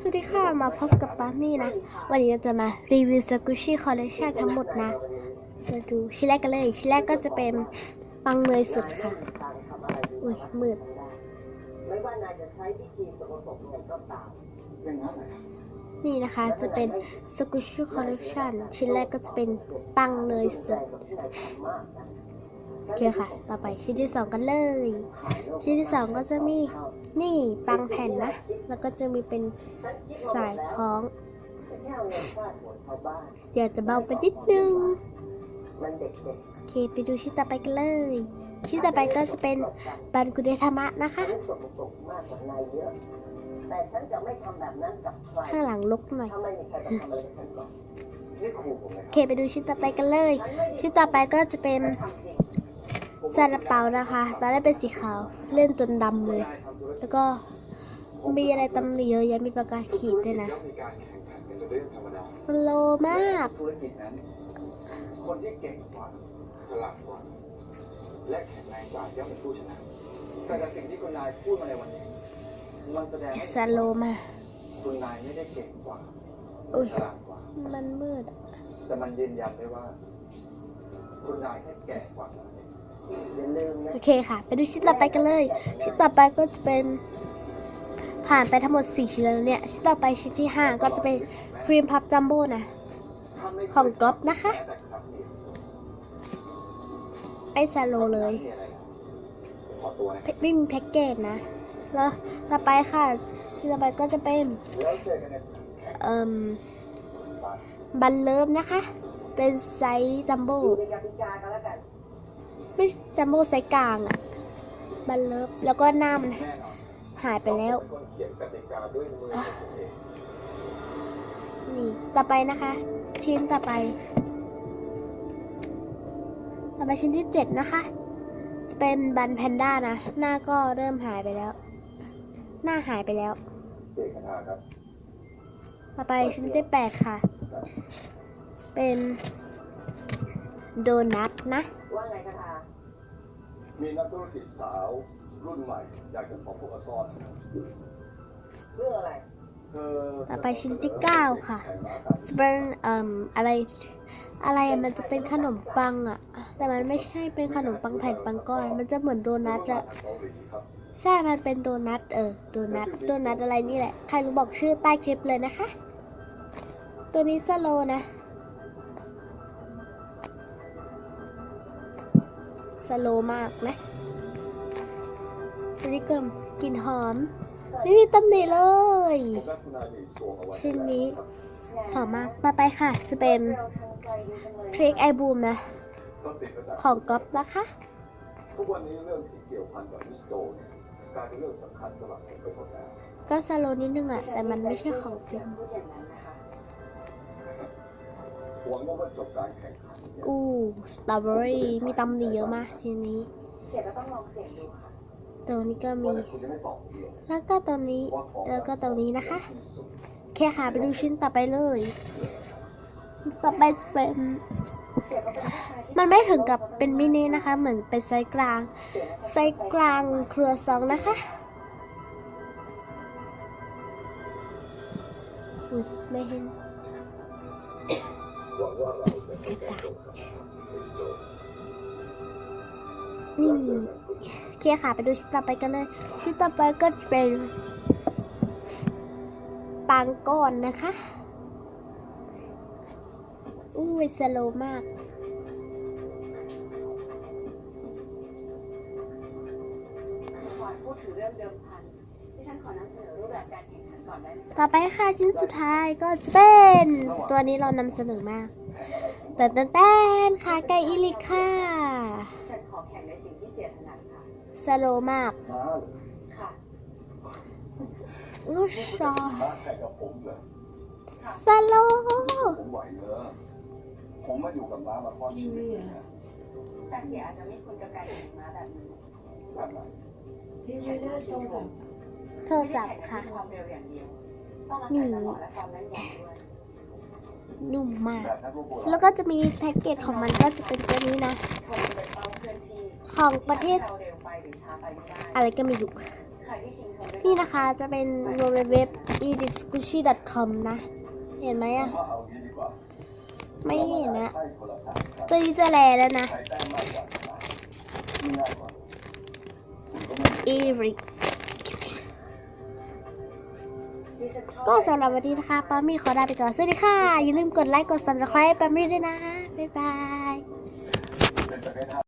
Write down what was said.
สวัสดีค่ะ มาพบกับปามี่นะ วันนี้เราจะมารีวิวสกุชี่คอลเลคชันทั้งหมดนะ มาดูชิ้นแรกกันเลย ชิ้นแรกก็จะเป็นปังเนยสดค่ะ อุ้ยมืดไม่ว่านายจะใช้วิธีสกปรกยังไงก็ตามนี่นะคะจะเป็นสกุชี่คอลเลคชันชิ้นแรกก็จะเป็นปังเนยสด โอเคค่ะ ต่อไปชิ้นที่สองกันเลย ชิ้นที่สองก็จะมีนี่ปังแผ่นนะ แล้วก็จะมีเป็นสายคล้อง เดี๋ยวจะเบาไปนิดนึงโอเคไปดูชิ้นต่อไปกันเลย ชิ้นต่อไปก็จะเป็นบันกุเดธรรมะนะคะข้างหลังลกหน่อยโอเคไปดูชิ้นต่อไปกันเลย ชิ้นต่อไปก็จะเป็น ซาลาเปานะคะตอนแรกเป็นสีขาวเล่นจนดำเลย แล้วก็มีอะไรตำหนิเยอะแยะมีประกาศขีดด้วยนะมีการแข่งขันกันเป็นเรื่องธรรมดาสโลว์มากธุรกิจนั้นคนที่เก่งกว่าฉลาดกว่าและแข็งแรงกว่าย่อมเป็นผู้ชนะแต่จากสิ่งที่คุณนายพูดมาในวันนี้มันแสดงให้สโลว์มากคุณนายไม่ได้เก่งกว่าอุ้ยฉลาดกว่ามันมืดอะแต่มันยืนยันได้ว่า คุณนายแค่แก่กว่า โอเคค่ะ ไปดูชิ้นต่อไปกันเลย ชิ้นต่อไปก็จะเป็นผ่านไปทั้งหมด 4 ชิ้นแล้วเนี่ย ชิ้นต่อไปชิ้นที่ 5 ก็จะเป็นครีมพับจัมโบ้นะ ของก๊อฟนะคะ ไอ้สโลเลยไม่มีแพ็กเกจนะ แล้วต่อไปค่ะที่ต่อไปก็จะเป็นแล้วเจอกันในสนามแข่งเอ่มบันเลิฟนะคะ เป็นไซส์จัมโบ้ ไม่จัมโบ้ไซส์กลางอะบันเลิฟแล้วก็หน้ามันหายไปแล้ว นี่ต่อไปนะคะ ชิ้นต่อไป ต่อไปชิ้นที่เจ็ดนะคะ จะเป็นบันแพนด้านะ หน้าก็เริ่มหายไปแล้ว หน้าหายไปแล้วต่อไปชิ้นที่แปดค่ะ เป็นโดนัทนะ ว่าไงคาถามีนักธุรกิจสาวรุ่นใหม่ อยากจะขอพวกอาซ่อนเรื่องอะไรเธอต่อไปชิ้นที่เก้าค่ะจะเป็นเอ่มอะไร อะไรอะมันจะเป็นขนมปังอะแต่มันไม่ใช่เป็นขนมปังแผ่นปังก้อน มันจะเหมือนโดนัทอะใช่ มันเป็นโดนัทเออ โดนัท โดนัทอะไรนี่แหละ ใครรู้บอกชื่อใต้คลิปเลยนะคะ ตัวนี้สโลว์นะ สโลมากนะตัวนี้ก็กลิ่นหอม ไม่มีตำหนิเลย ชิ้นนี้หอมมาก ต่อไปค่ะ จะเป็นเค้กไอบูมนะ ของก๊อฟนะคะทุกวันนี้เรื่องที่เกี่ยวพันกับมิสโตเนี่ยกลายเป็นเรื่องสำคัญสำหรับผมไปหมดแล้วก็สโลนิดนึงอะแต่มันไม่ใช่ของจริง อย่างนั้นนะคะหวังว่าเมื่อจบการแข่งขันเนี่ยอู้สตรอเบอรี่มีตำหนิเยอะมากชิ้นนี้เสียก็ต้องลองเสี่ยงดูค่ะตัวนี้ก็มีว่าแต่คุณจะไม่ตอบผมเลยแล้วก็ตัวนี้ว่าของแล้วก็ตัวนี้นะคะที่สุดโอเคค่ะไปดูชิ้นต่อไปเลย ต่อไปเป็นเสียก็เป็นผู้ชายที่มันไม่ถึงกับเป็นมินินะคะ เหมือนเป็นไซส์กลางเสียนะไซส์กลางครัวซองนะคะอุ้ยไม่เห็น นี่โอเคค่ะไปดูชิ้นต่อไปกันเลย ชิ้นต่อไปก็จะเป็นปังก้อนนะคะอู้ยสโลมากพูดถึงเรื่องเดิมพัน ฉันขอนำเสนอรูปแบบการแข่งขันก่อนได้ไหมต่อไปค่ะชิ้นสุดท้ายก็จะเป็นตัวนี้เรานำเสนอมากแต่แต่แต่ขาไก่อิลิกค่ะฉันขอแข่งในสิ่งที่เสียถนัดค่ะสโลว์มากม้าเหรอค่ะอู้ชอม้าแข่งกับผมเหรอสโลว์ผมไหวเหรอผมมาอยู่กับม้ามาค่อนชีวิตเลยนะแต่เสียอาจจะไม่คุ้นกับการแข่งม้าแบบนี้แบบไหน ที่ไม่ได้ตรงกับ โทรศัพท์ค่ะไม่ได้แข่งแความเร็วอย่างเดียวต้องอาศัยจังหวะและความแม่นยำด้วยนุ่มมากแบบนักรบโบราณแล้วก็จะมีแพ็กเกจของมันก็จะเป็นตัวนี้นะคนจะเป็นเป้าเคลื่อนที่ของประเทศเราเร็วไปหรือช้าไปไม่ได้อะไรก็ไม่รู้ใครที่ชิงทองได้นี่นะคะจะเป็นเว็บ edisgucci.com นะ เห็นไหมอะเอางี้ดีกว่าไม่เห็นนะให้คนละสามครับตัวนี้จะแลแล้วนะใครแต้มมากกว่าชนะไม่ง่ายกว่าคุณก็ไม่ e r i c ก็สำหรับวันนี้นะคะปามี่ขอลาไปก่อนสวัสดีค่ะ อย่าลืมกดไลค์กด subscribe ปามี่ด้วยนะ บ๊ายบาย